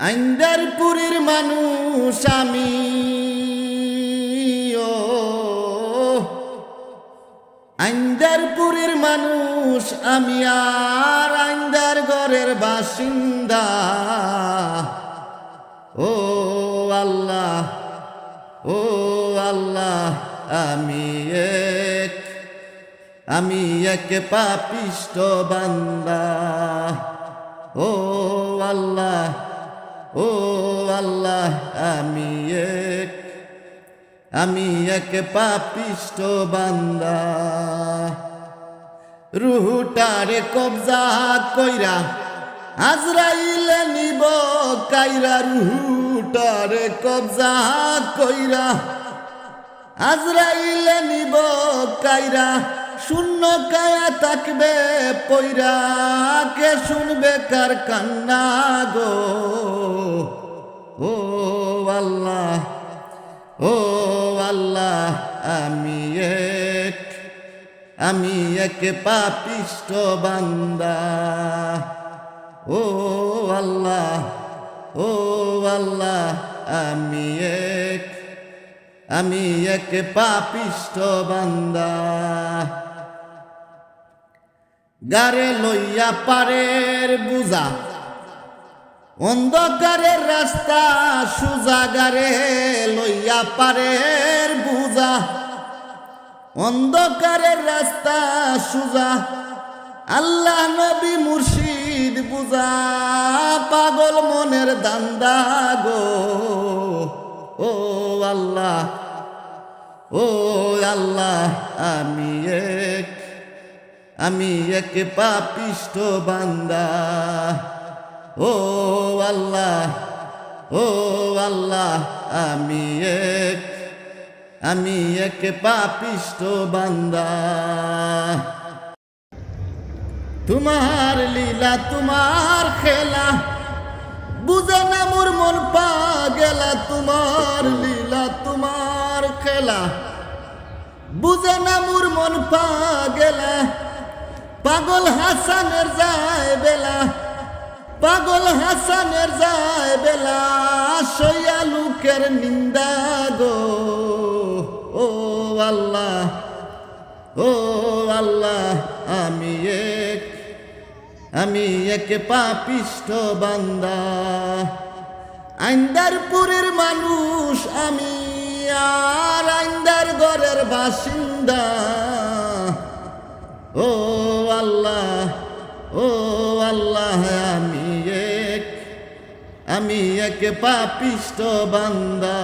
আইন্দারপুরের মানুষ আমি। ও। আইন্দারপুরের মানুষ আমি আর আইন্দার ঘরের বাসিন্দা। ও আল্লাহ ও আল্লাহ, আমি এক আমি এক পাপিষ্ট বান্দা। ও আল্লাহ ও আল্লাহ, আমি এক আমি এক পাপিষ্ট বান্দা। রুহুটারে কবজা কইরা আজরাইলে নিব, কাইরা রুহুটারে কবজা কইরা। আজরাইলে নিব, কাইরা শূন্য কায়া থাকবে পইরা কে শুনবে কার কান্না গো? ও আল্লাহ ও আল্লাহ, আমি এক আমি এক পাপিষ্ট বান্দা। ও আল্লাহ ও আল্লাহ, আমি এক আমি এক পাপিষ্ট বান্দা। গারে লইয়া পারের বুজা অন্ধকারের রাস্তা, সুজা গারে লইয়া পারের বুজা অন্ধকারের রাস্তা, সুজা, আল্লাহ নবী মুর্শিদ বুজা পাগল মনের দান্দা গো, ও আল্লাহ ও আল্লাহ, আমি এক আমি এক পাপিষ্ট বান্দা। ও আল্লাহ ও আল্লাহ, আমি এক আমি এক পাপিষ্ট বান্দা। তোমার লীলা, তোমার খেলা, বুঝে না মোর মন পা গেলা। তোমার লীলা, তোমার খেলা, বুঝে না মোর মন পা গেলা। পাগল হাসানের যায় বেলা, পাগল হাসানের যায় বেলা, সইয়া লোকের নিন্দা গো। ও আল্লাহ ও আল্লাহ, আমি এক আমি এক পাপিষ্ট বান্দা। আইন্দারপুরের মানুষ আমি, আর আইন্দার ঘরের বাসিন্দা। ও আল্লাহ ও আল্লাহ আমি এক আমি এক পাপিষ্ট বান্দা।